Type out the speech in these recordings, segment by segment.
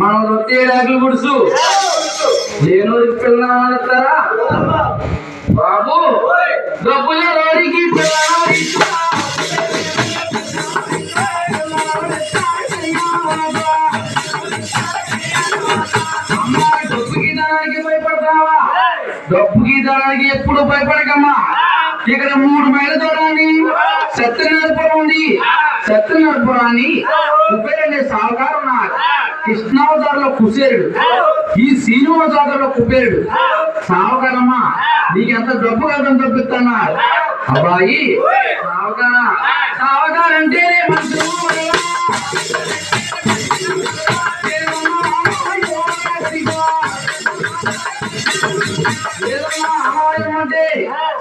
మనం రొట్టె డాకులు గుడుసు? నేను పిల్లస్తారా బాబు డబ్బుల రోడికి డబ్బుకి దానికి భయపడతావా? డబ్బుకి దానికి ఎప్పుడు భయపడకమ్మా? ఇక్కడ మూడు మైళ్ళ దూరాన్ని సత్యనాథపురం ఉంది. సత్యనాథపురాన్ని ముప్పై రెండు ఉన్నారు కృష్ణావతారంలో కుసేరుడు ఈ శ్రీనివాసావతారంలో కుబేరుడు. సావుగారమ్మా నీకెంత డబ్బు కదని తప్పిస్తున్నారు అబ్బాయి సావుగార సావుగారంటే మంత్రులు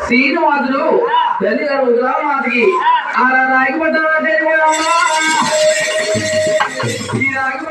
శ్రీనివాసుడు ఉగ్రామాతకి ఆ. రాగి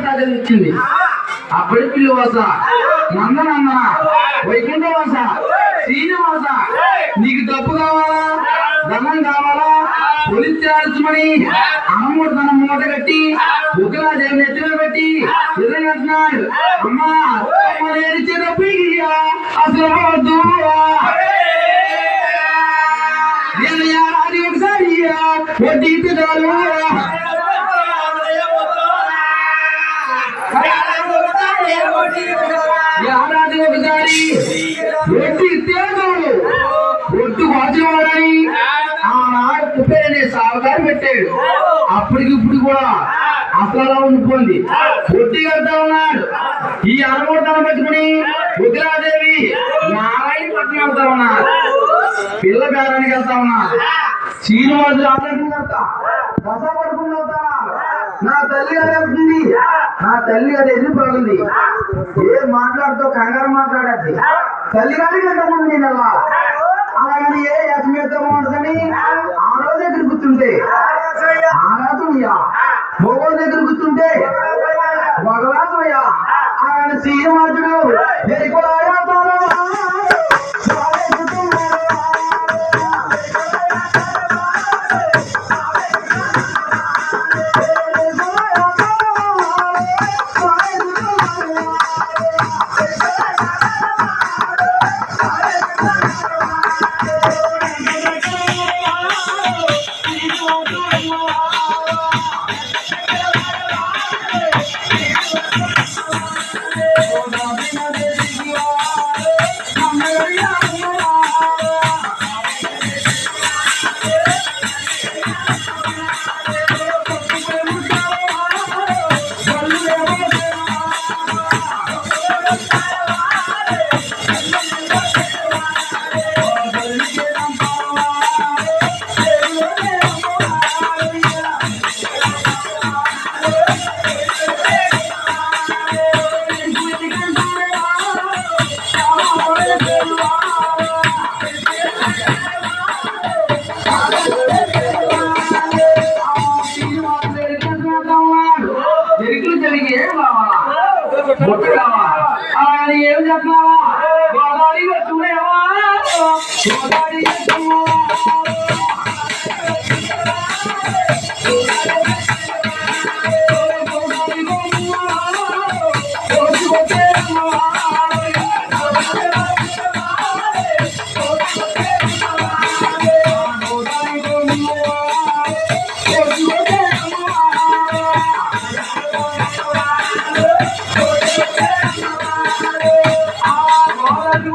పట్టాదని ఇచ్చింది. అప్పటి పిల్లి వాస నందనందన వైకుంఠ వాస శ్రీనివాస నీకు డబ్బు కావాలా? ధనం కావాలా? పొలిచాల్చమని అమ్మడు తన మూట కట్టి ఉగ్రదేవి నెత్తిన పెట్టి ఎదురుగంటున్నాడు అమ్మా అమ్మ నేనిచ్చే డబ్బు. అసలు నేను ఒకసారి. వడ్డీ చాలు. అప్పటికి ఇప్పుడు కూడా అసలు ఉండిపోయింది. ఒట్టి కడతా ఉన్నాడు. ఈ అనుమోదన పెట్టుకుని ఉగ్రాదేవి నారాయణ పట్నం వెళ్తా ఉన్నారు పిల్ల బేరానికి వెళ్తా ఉన్నారు శ్రీనివాసులు ఆలోచన కడతా దశ పడుకుని నా తల్లి అది వెళ్తుంది నా తల్లి అది వెళ్ళిపోయింది ఏం మాట్లాడుతావు కంగారు మాట్లాడద్ది. తల్లి గారికి ఎంతమంది నేను అలా ఆరాధనయ్యా మొగోళ్ళ దగ్గర కూర్చుంటే భగవానయ్యా ఆయన శ్రీనివాసుడు ఎరుకుడు ఆయన ఏం చెప్పావా గోదావరి కట్టుకునేవా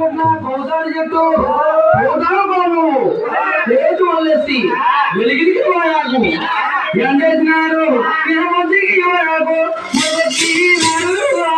గోదావరి కట్టుకునేవా గోదావరి చెట్టు. గోదావరి పొలము తేజు వల్లేసి వెలిగిరికి పోయాకు. ఎండేసినారు తిరుమతికి పోయాకు. మొదటి నడువా.